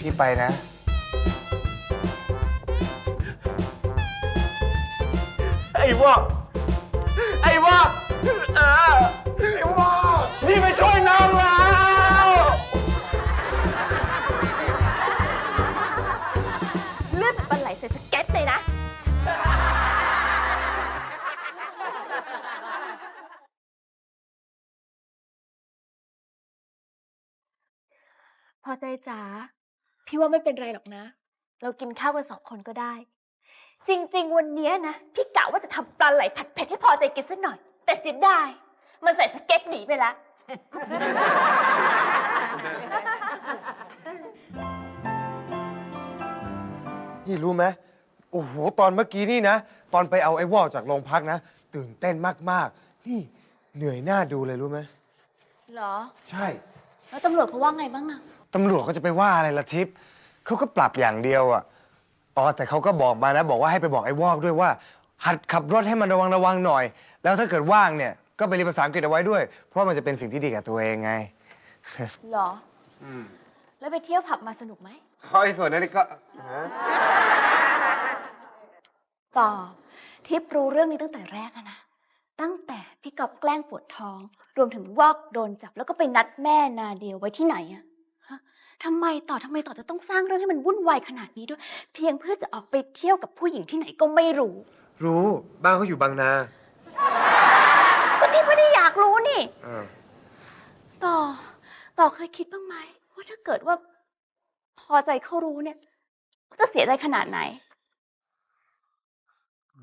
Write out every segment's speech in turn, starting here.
พี่ไปนะ ไอ้วอกไอ้วอกเออไอ้วอกนี่ไปช่วยน้องแล้ว เลือดปลาไหลใส่สเก็ตเลยนะพอใจจ๋า พี่ว่าไม่เป็นไรหรอกนะ เรากินข้าวกันสองคนก็ได้ จริง ๆ วันเนี้ยนะ พี่กะว่าจะทำปลาไหลผัดเผ็ดให้พอใจกินสักหน่อย แต่เสียดายมันใส่สเก็ตหนีไปละ นี่รู้ไหมโอ้โห ตอนเมื่อกี้นี่นะ ตอนไปเอาไอ้วอกจากโรงพักนะ ตื่นเต้นมาก ๆ นี่เหนื่อยหน้าดูเลยรู้ไหม เหรอ ใช่ แล้วตำรวจเขาว่าไงบ้างอะ ตำรวจก็จะไปว่าอะไรละทิพย์เขาก็ปรับอย่างเดียวอะอ๋อแต่เขาก็บอกมานะ บอกว่าให้ไปบอกไอ้วอกด้วยว่า หัดขับรถให้มันระวังระวังหน่อย แล้วถ้าเกิดว่างเนี่ยก็ไปเรียนภาษาอังกฤษเอาไว้ด้วย เพราะมันจะเป็นสิ่งที่ดีกับตัวเองไงเหรออแล้วไปเที่ยวผับมาสนุกไหมเฮ้ยส่วนนั้นนี่ก็ฮะต่อ ทิปรู้เรื่องนี้ตั้งแต่แรกอะนะ ตั้งแต่พี่กอบแกล้งปวดท้อง รวมถึงวอกโดนจับแล้วก็ไปนัดแม่นาเดียวไว้ที่ไหนอะ ฮะทำไมต่อทำไมต่อจะต้องสร้างเรื่องให้มันวุ่นวายขนาดนี้ด้วย เพียงเพื่อจะออกไปเที่ยวกับผู้หญิงที่ไหนก็ไม่รู้ รู้บ้านเขาอยู่บางนาก็ที่ไม่ได้อยากรู้นี่เออต่อ ต่อเคยคิดบ้างไหมว่าถ้าเกิดว่า พอใจเขารู้เนี่ยจะเสียใจขนาดไหน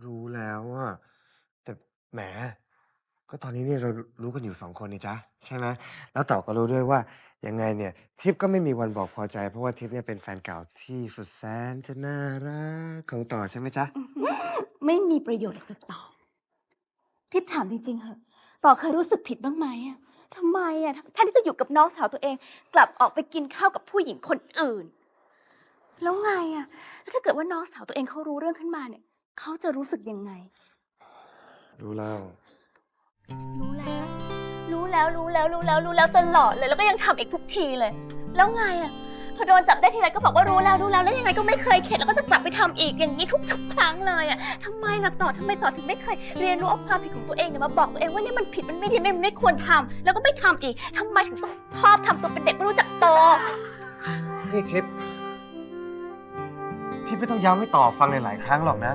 รู้แล้วอะแต่แหม ก็ตอนนี้เนี่ยเรารู้กันอยู่สองคนนี่จ๊ะ ใช่ไหมแล้วต่อก็รู้ด้วยว่า ยังไงเนี่ย ทิพย์ก็ไม่มีวันบอกพอใจ เพราะว่าทิพย์เนี่ยเป็นแฟนเก่าที่สุดแสนจะน่ารักของต่อใช่ไหมจ๊ะ ไม่มีประโยชน์หรอกจะตอบทิพย์ถามจริงๆเหอะ ต่อเคยรู้สึกผิดบ้างไหมอะทำไมอะแทนที่จะอยู่กับน้องสาวตัวเอง กลับออกไปกินข้าวกับผู้หญิงคนอื่น แล้วไงอะแล้วถ้าเกิดว่าน้องสาวตัวเองเขารู้เรื่องขึ้นมาเนี่ย เขาจะรู้สึกยังไง รู้แล้ว รู้ แล้วรู้แล้วรู้แล้วรู้แล้วรู้แล้วตลอดเลย แล้วก็ยังทำอีกทุกทีเลย แล้วไงอะพอโดนจับได้ทีไรก็บอกว่ารู้แล้วรู้แล้วแล้วยังไงก็ไม่เคยเข็ดแล้วก็จะกลับไปทำอีกอย่างนี้ทุกๆครั้งเลยอะทำไมล่ะต่อทำไมต่อถึงไม่เคยเรียนรู้เอาความผิดของตัวเองเนี่ยมาบอกตัวเองว่านี่มันผิดมันไม่ดีไมันไม่ควรทำแล้วก็ไม่ทำอีกทำไมถึงต้องชอบทำตัวเป็นเด็กไม่รู้จักโต นี่ทิพย์ทิพย์ไม่ต้องย้ำให้ต่อฟังหลายๆครั้งหรอกนะ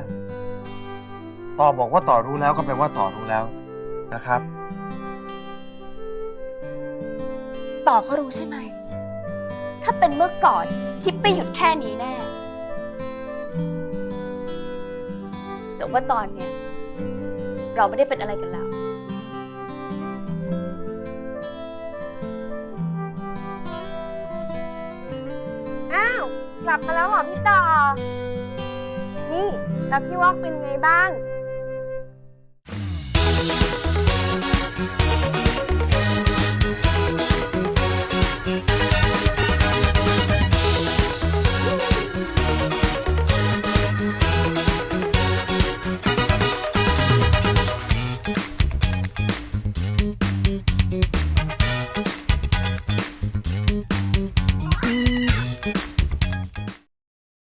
ต่อบอกว่าต่อรู้แล้วก็แปลว่าต่อรู้แล้วนะครับ ต่อเขารู้ใช่ไหม ถ้าเป็นเมื่อก่อนทิปไปหยุดแค่นี้แน่ แต่ว่าตอนเนี้ยเราไม่ได้เป็นอะไรกันแล้ว อ้าว กลับมาแล้วหรอพี่ต่อ นี่ แล้วพี่วอกเป็นไงบ้าง